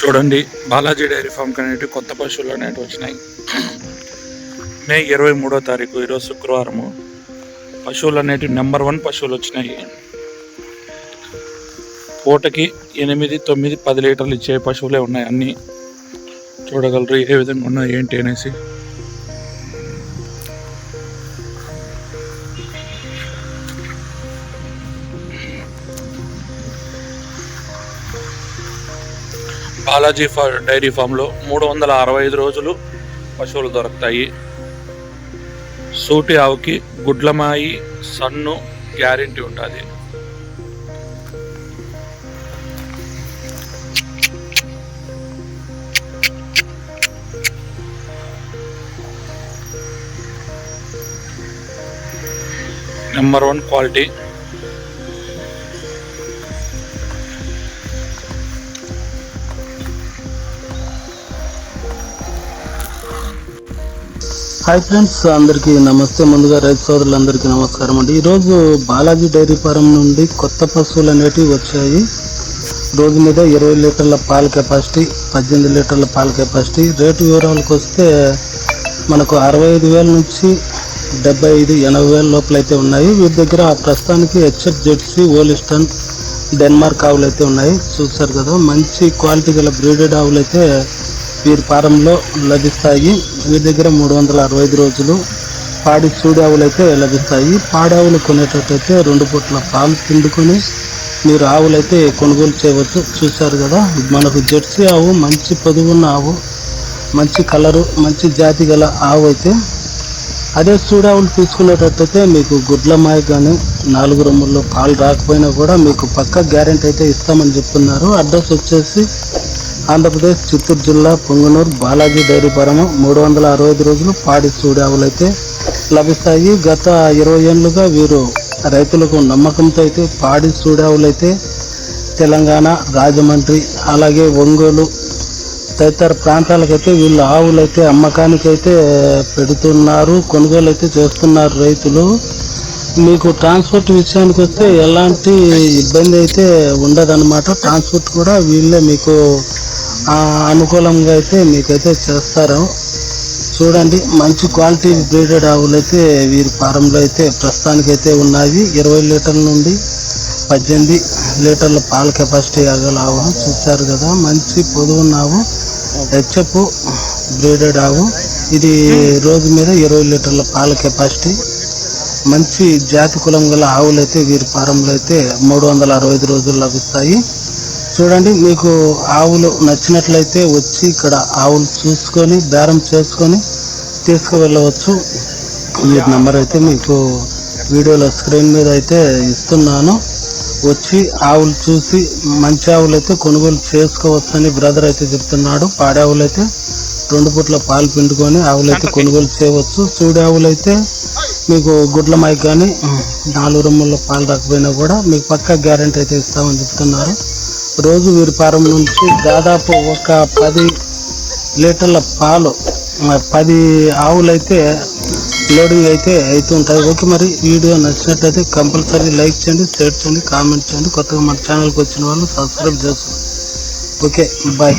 చూడండి Balaji dairy farm కనేటి కొత్త పశువులు అనేవి వచ్చినాయి. మే ఇరవై మూడో తారీఖు ఈరోజు శుక్రవారము. పశువులు అనేటివి నెంబర్ వన్ పశువులు వచ్చినాయి. పూటకి ఎనిమిది తొమ్మిది పది లీటర్లు ఇచ్చే పశువులే ఉన్నాయి అన్నీ. చూడగలరు ఏ విధంగా ఉన్నాయి ఏంటి అనేసి. బాలాజీ ఫా డైరీ ఫామ్లో మూడు వందల అరవై ఐదు రోజులు పశువులు దొరుకుతాయి. సూటి ఆవుకి గుడ్లమాయి సన్ను గ్యారెంటీ ఉంటుంది. Number one quality. Hi friends అందరికీ నమస్తే. ముందుగా రైతు సోదరులందరికీ నమస్కారం అండి. ఈరోజు బాలాజీ డైరీ ఫారం నుండి కొత్త పశువులు అనేటివి వచ్చాయి. రోజు మీద ఇరవై లీటర్ల పాల కెపాసిటీ పద్దెనిమిది లీటర్ల పాల కెపాసిటీ. రేటు వివరాలకు వస్తే మనకు అరవై ఐదు వేల నుంచి డెబ్బై ఐదు ఎనభై వేల లోపల అయితే ఉన్నాయి. వీరి దగ్గర ప్రస్తుతానికి హెచ్ఎఫ్ జెడ్సీ ఓలిస్టన్ డెన్మార్క్ ఆవులు అయితే ఉన్నాయి. చూస్తారు కదా మంచి క్వాలిటీ గల బ్రీడెడ్ ఆవులు అయితే వీరి ఫారంలో లభిస్తాయి. వీరి దగ్గర మూడు వందల అరవై ఐదు రోజులు పాడి చూడి ఆవులు అయితే లభిస్తాయి. పాడావులు కొనేటట్టయితే రెండు పూట్ల పాలు పిండుకొని మీరు ఆవులు అయితే కొనుగోలు చేయవచ్చు. చూశారు కదా మనకు జెర్సీ ఆవు మంచి పొదుగున్న ఆవు మంచి కలరు మంచి జాతి గల ఆవు అయితే అదే చూడావులు తీసుకునేటట్టయితే మీకు గుడ్ల మాయ కానీ నాలుగు రొమ్ముల్లో పాలు రాకపోయినా కూడా మీకు పక్క గ్యారెంటీ అయితే ఇస్తామని చెప్తున్నారు. అడ్రస్ వచ్చేసి ఆంధ్రప్రదేశ్ చిత్తూరు జిల్లా పొంగనూరు బాలాజీ డైరీ ఫారం మూడు వందల అరవై ఐదు రోజులు పాడి చూడే అయితే లభిస్తాయి. గత ఇరవై ఏళ్ళుగా వీరు రైతులకు నమ్మకంతో అయితే పాడి చూడావులైతే తెలంగాణ రాజమండ్రి అలాగే ఒంగోలు తదితర ప్రాంతాలకైతే వీళ్ళు ఆవులు అయితే అమ్మకానికి అయితే పెడుతున్నారు కొనుగోలు అయితే చేస్తున్నారు రైతులు. మీకు ట్రాన్స్పోర్ట్ విషయానికి వస్తే ఎలాంటి ఇబ్బంది అయితే ఉండదన్నమాట. ట్రాన్స్పోర్ట్ కూడా వీళ్ళే మీకు అనుకూలంగా అయితే మీకైతే చేస్తారు చూడండి మంచి క్వాలిటీ బ్రీడెడ్ ఆవులు అయితే వీరి ఫారంలో అయితే ప్రస్తుతానికి అయితే ఉన్నాయి. ఇరవై లీటర్ల నుండి పద్దెనిమిది లీటర్ల పాల కెపాసిటీ గల ఆవు చూశారు కదా. మంచి పొదువున్న ఆవు హెచ్ఎఫ్ బ్రీడెడ్ ఆవు. ఇది రోజు మీద ఇరవై లీటర్ల పాల కెపాసిటీ. మంచి జాతి కులం గల ఆవులు అయితే వీరి ఫారంలో అయితే మూడు వందల అరవై ఐదు రోజులు లభిస్తాయి. చూడండి మీకు ఆవులు నచ్చినట్లయితే వచ్చి ఇక్కడ ఆవులు చూసుకొని బేరం చేసుకొని తీసుకువెళ్ళవచ్చు. వీరి నెంబర్ అయితే మీకు వీడియోలో స్క్రీన్ మీద అయితే ఇస్తున్నాను. వచ్చి ఆవులు చూసి మంచి ఆవులు అయితే కొనుగోలు చేసుకోవచ్చని బ్రదర్ అయితే చెప్తున్నాడు. పాడి ఆవులు అయితే రెండు పుట్ల పాలు పిండుకొని ఆవులు అయితే కొనుగోలు చేయవచ్చు. చూడే ఆవులు అయితే మీకు గుడ్ల మైక్ కానీ నాలుగు రొమ్ముల పాలు రాకపోయినా కూడా మీకు పక్కా గ్యారెంటీ అయితే ఇస్తామని చెప్తున్నారు. రోజు వీరి ఫారం నుంచి దాదాపు ఒక పది లీటర్ల పాలు పది ఆవులైతే లోడింగ్ అయితే అవుతుంటాయి ఓకే మరి వీడియో నచ్చినట్లయితే కంపల్సరీ లైక్ చేయండి షేర్ చేయండి కామెంట్ చేయండి. కొత్తగా మన ఛానల్కి వచ్చిన వాళ్ళు సబ్స్క్రైబ్ చేసుకోండి ఓకే బాయ్